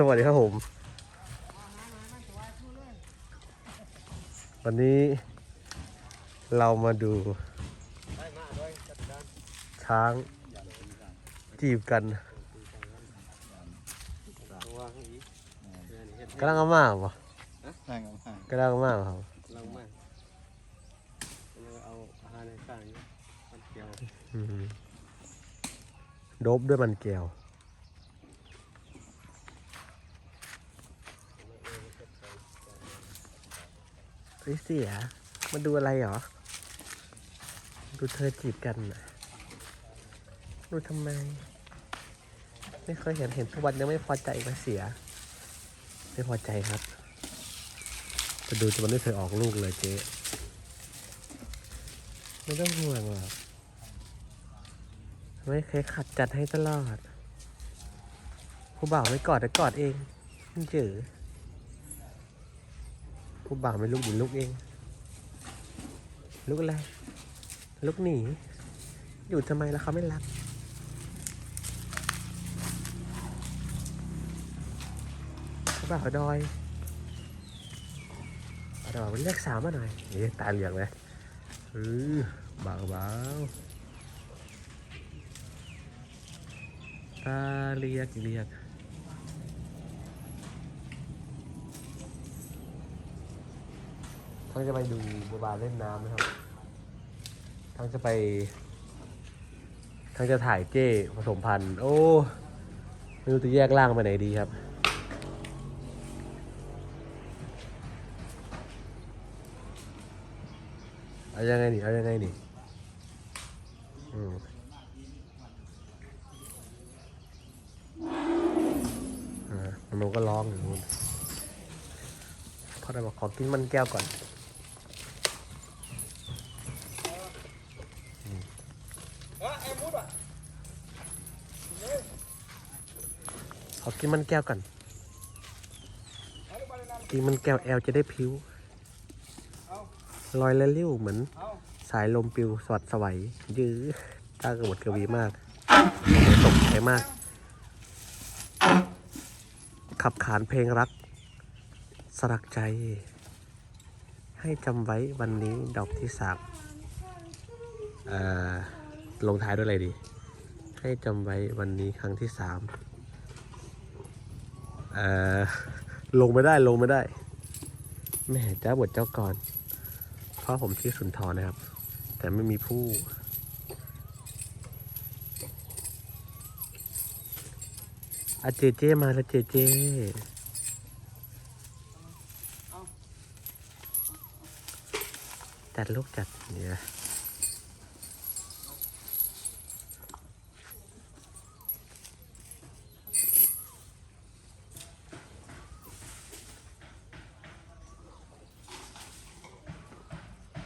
สวัสดีครับผม วันนี้เรามาดู ช้างจีบกันกำลังเอามากปะนั่งกับห่างกำลังเอามากครับลังมากเอาอาหารในข้างนี้มันเกี่ยวอืมโดบด้วยมันแก้ว ฮ้ยเสียมาดูอะไรหรอ ดูเธอจีบกันนะดูทำไม ไม่เคยเห็นเห็นทุกวันยังไม่พอใจมาเสีย ไม่พอใจครับ จะดูจะมันไม่เคยออกลูกเลยเจ๊ไม่ต้องห่วงหรอกไม่เคยขัดจัดให้ตลอดผู้บ่าวไม่กอดแต่กอดเองมันเจอ ผู้บ่าวไม่ลุกหนีลุกเอง ลุกอะไร ลุกหนี อยู่ทำไมแล้วเขาไม่รัก ผู้บ่าวดอยเอดอยไปเรียกสาวมาหน่อยเอ๊ะตาเหลืองเลยเออเบาเบาๆตาเรียกเรียก ทั้งจะไปดูบัวบานเล่นน้ำนะครับ ทั้งจะไป ทั้งจะถ่ายเจ้ผสมพันธุ์ โอ้ไม่รู้จะแยกล่างไปไหนดีครับเอายังไงนี่เอายังไงนี่อืมอ่ามันก็ร้องอยู่นู่นพอได้บอกขอกินมันแก้วก่อน อกินมันแก้วก่อนกินมันแก้วแอลจะได้ผิวลอยและลิ้วเหมือนสายลมปิวสวัดสวัยยื้อตากระบดกระวีมากตกใจมาก ขับขานเพลงรัก สลักใจ ให้จำไว้วันนี้ดอกที่สามเอ่อลงท้ายด้วยอะไรดี ให้จำไว้วันนี้ครั้งที่สาม ลงไม่ได้ลงไม่ได้แม่เจ้าบทเจ้ากรเพราะผมชื่อสุนทรนะครับ แต่ไม่มีผู้ อาเจเจมาแล้วเจเจจัดลูกจัดเนี่ย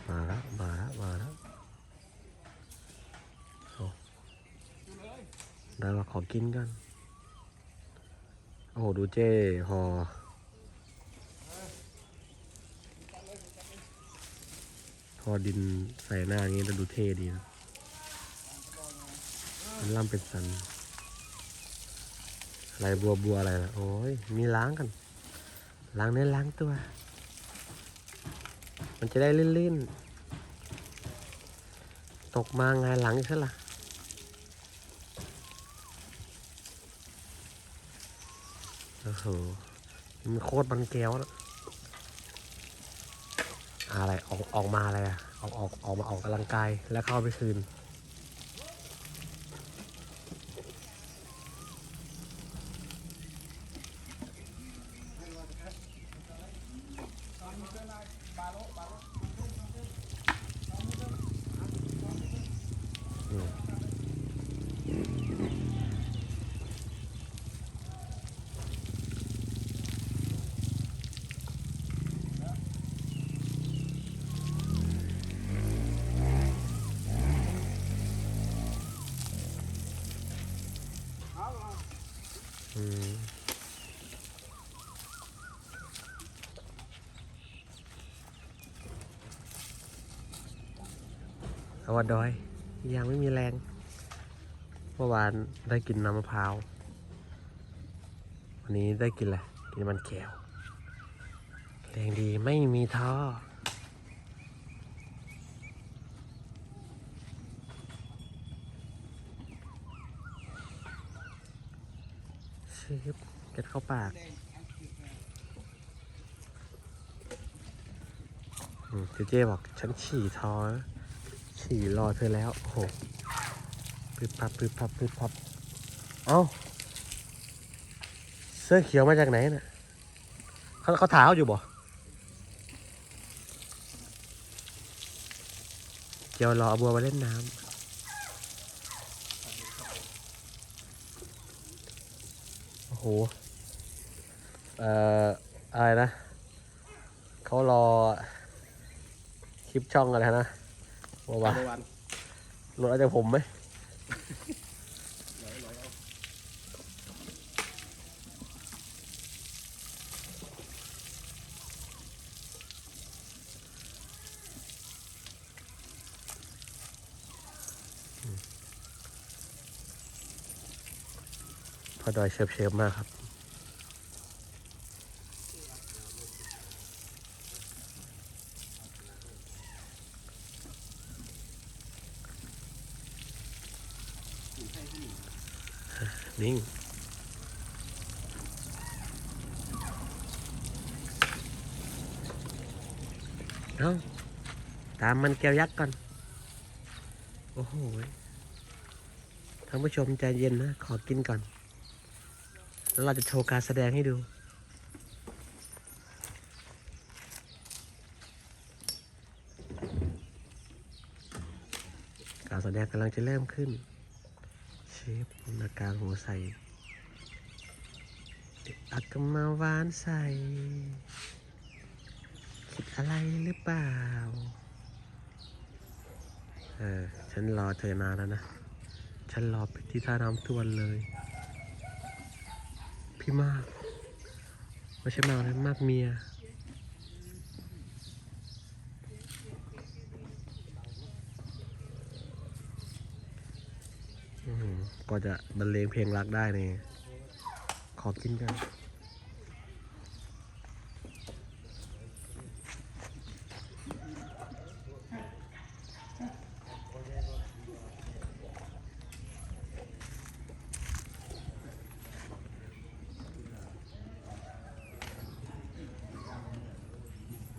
มาแล้ว มาแล้ว มาแล้วโอ้ ได้ว่าขอกินกัน โอ้โห ดูเจ้หอพอดินใส่หน้าอย่างนี้แล้วดูเท่ดีนะมันล่ำเป็นสันอะไรบัวบัวอะไรนะโอ้ย มีล้างกัน ล้างเนื้อล้างตัว มันจะได้ลื่นๆ ตกมาไงหลังอีกซะละ โหมันโคตรมันแก้วนะอะไรออกออกมาอะไรอะออกออกออกมาออกกำลังกายแล้วเข้าไปคืน เอาวัดดอยยังไม่มีแรงเมื่อวานได้กินน้ำมะพร้าววันนี้ได้กินอะไรกินมันแก้วแรงดีไม่มีท้อชิบเก็ดเข้าปากเจเจบอกฉันฉี่ท้อ ฉี่รอเธอแล้ว โอ้โหปึ๊บพับปึ๊บพับปึ๊บพับ เอ้าเสื้อเขียวมาจากไหนน่ะเขาเขาถามอยู่บ่เกี่ยวรอเอาบัวมาเล่นน้ำ โอ้โห เอ่อ อะไรนะ เขารอ คลิปช่องอะไรนะ บอกว่าวันหลุดเอาจากผมไหมพอดอยเชิบเชิบๆมากครับ นิ่งเอาตามมันแก้วยักษ์ก่อน โอ้โหท่านผู้ชมใจเย็นนะ ขอกินก่อน แล้วเราจะโชว์การแสดงให้ดูการแสดงกำลังจะเริ่มขึ้น ฟนาการหัวใสอักมาวานใสคิดอะไรหรือเปล่า เออ ฉันรอเธอนานแล้วนะ ฉันรอไปที่ท่าน้ำทวนเลย พี่มาก ไม่ใช่มากนะมากเมีย อื้อหือ ก็จะบรรเลงเพลงรักได้เนี่ยขอกินกัน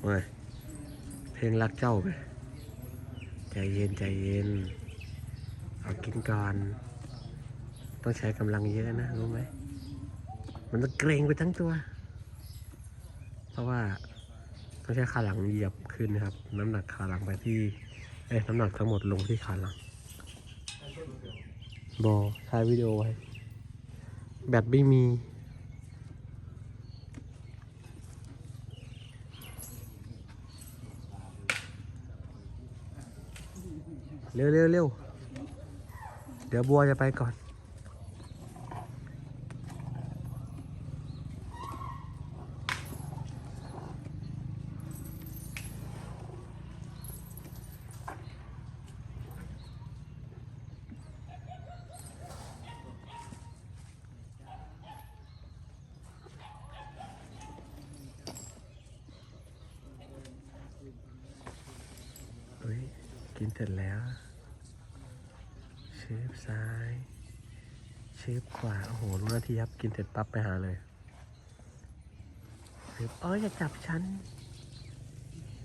เว้ยเพลงรักเจ้าไปใจเย็นใจเย็น เอากินก่อน ต้องใช้กำลังเยอะนะรู้ไหม มันจะเกรงไปทั้งตัว เพราะว่าต้องใช้ขาหลังเหยียบขึ้นนะครับ น้ำหนักขาหลังไปที่ เอ้น้ำหนักทั้งหมดลงที่ขาหลัง บอถ่ายวิดีโอไว้ แบตไม่มีเร็วเร็วเร็วเดี๋ยวบัวจะไปก่อน เฮ้ย กิน เสร็จแล้วเชฟซ้ายเชฟขวา โอ้โหรู้นาที่ครับ กินเสร็จปั๊บไปหาเลยเชฟอ้ยอย่าจับฉัน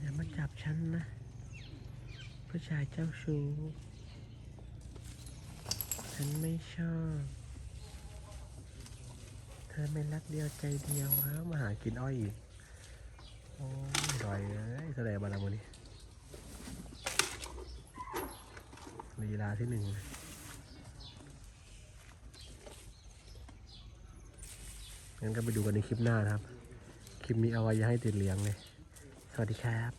อย่ามาจับฉันนะ ผู้ชายเจ้าชู้ฉันไม่ชอบ เธอไม่รักเดียวใจเดียวฮะมาหากินอ้อยอีก โอ้ยรอยเอ้ยแสดงบารมี ลีลาที่หนึ่งงั้นก็ไปดูกันในคลิปหน้านะครับ คลิปนี้เอาไว้อย่าให้ติดเหลียงเลย สวัสดีครับ